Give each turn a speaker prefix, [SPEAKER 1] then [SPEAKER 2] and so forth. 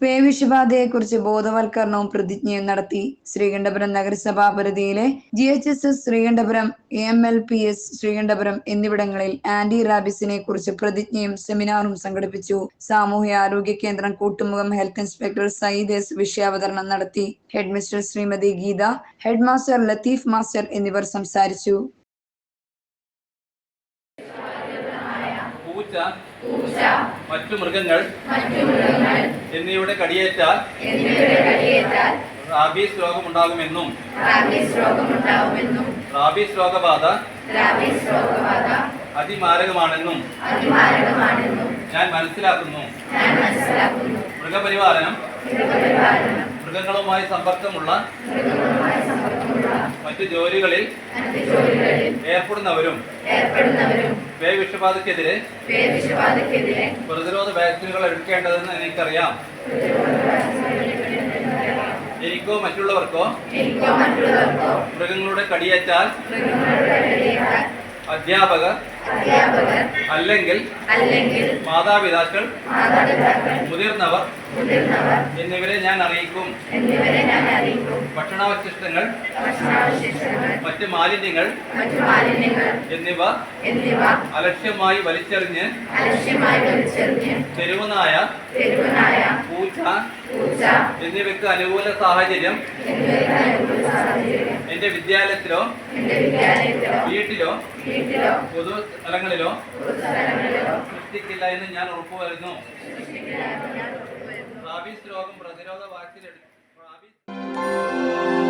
[SPEAKER 1] പേവിഷബാധയെക്കുറിച്ച് ബോധവൽക്കരണവും പ്രതിജ്ഞയും നടത്തി ശ്രീകണ്ഠപുരം നഗരസഭാ പരിധിയിലെ G H S S Sreekandapuram M L P S Sreekandapuram എന്നിവിടങ്ങളിൽ ആന്റി റാബിസിനെ കുറിച്ച് പ്രതിജ്ഞയും സെമിനാറും സംഘടിപ്പിച്ചു. സാമൂഹ്യ ആരോഗ്യ കേന്ദ്രം Koottumukham health inspector Sayyid S വിഷയാവതരണം നടത്തി. Head mistress Srimathi Geetha head master Latheef master എന്നിവർ സംസാരിച്ചു.
[SPEAKER 2] പൂച്ച മറ്റു മൃഗങ്ങൾ എന്നിവയുടെ കടിയേറ്റാൽ റാബീസ് രോഗമുണ്ടാകുമെന്നും
[SPEAKER 3] റാബീസ്
[SPEAKER 2] രോഗബാധ അതിമാരകമാണെന്നും ഞാൻ മനസ്സിലാക്കുന്നു.
[SPEAKER 3] ഞാൻ മനസ്സിലാക്കുന്നു.
[SPEAKER 2] മൃഗപരിപാലനം മൃഗങ്ങളുമായി സമ്പർക്കമുള്ള മറ്റ് ജോലികളിൽ ഏർപ്പെടുന്നവരും പേവിഷബാധയ്ക്കെതിരെ
[SPEAKER 3] പേവിഷബാധയ്ക്കെതിരെ
[SPEAKER 2] പ്രതിരോധ വാക്സിനുകൾ എടുക്കേണ്ടതെന്ന് എനിക്കറിയാം. എനിക്കോ മറ്റുള്ളവർക്കോ മൃഗങ്ങളുടെ കടിയേറ്റാൽ അധ്യാപകർ അല്ലെങ്കിൽ മാതാപിതാക്കൾ മുതിർന്നവർ എന്നിവരെ ഞാൻ അറിയിക്കും. ഭക്ഷണാവശിഷ്ടങ്ങൾ മറ്റ് മാലിന്യങ്ങൾ എന്നിവ
[SPEAKER 3] എന്നിവ
[SPEAKER 2] അലക്ഷ്യമായി വലിച്ചെറിഞ്ഞ് തെരുവുനായ പൂച്ച എന്നിവയ്ക്ക് അനുകൂല സാഹചര്യം എന്റെ വിദ്യാലയത്തിലോ വീട്ടിലോ പൊതു സ്ഥലങ്ങളിലോ സൃഷ്ടിക്കില്ല എന്ന് ഞാൻ ഉറപ്പുവരുന്നു. റാബീസ് രോഗം പ്രതിരോധ വാക്സിൻ എടുക്കും റാബീസ്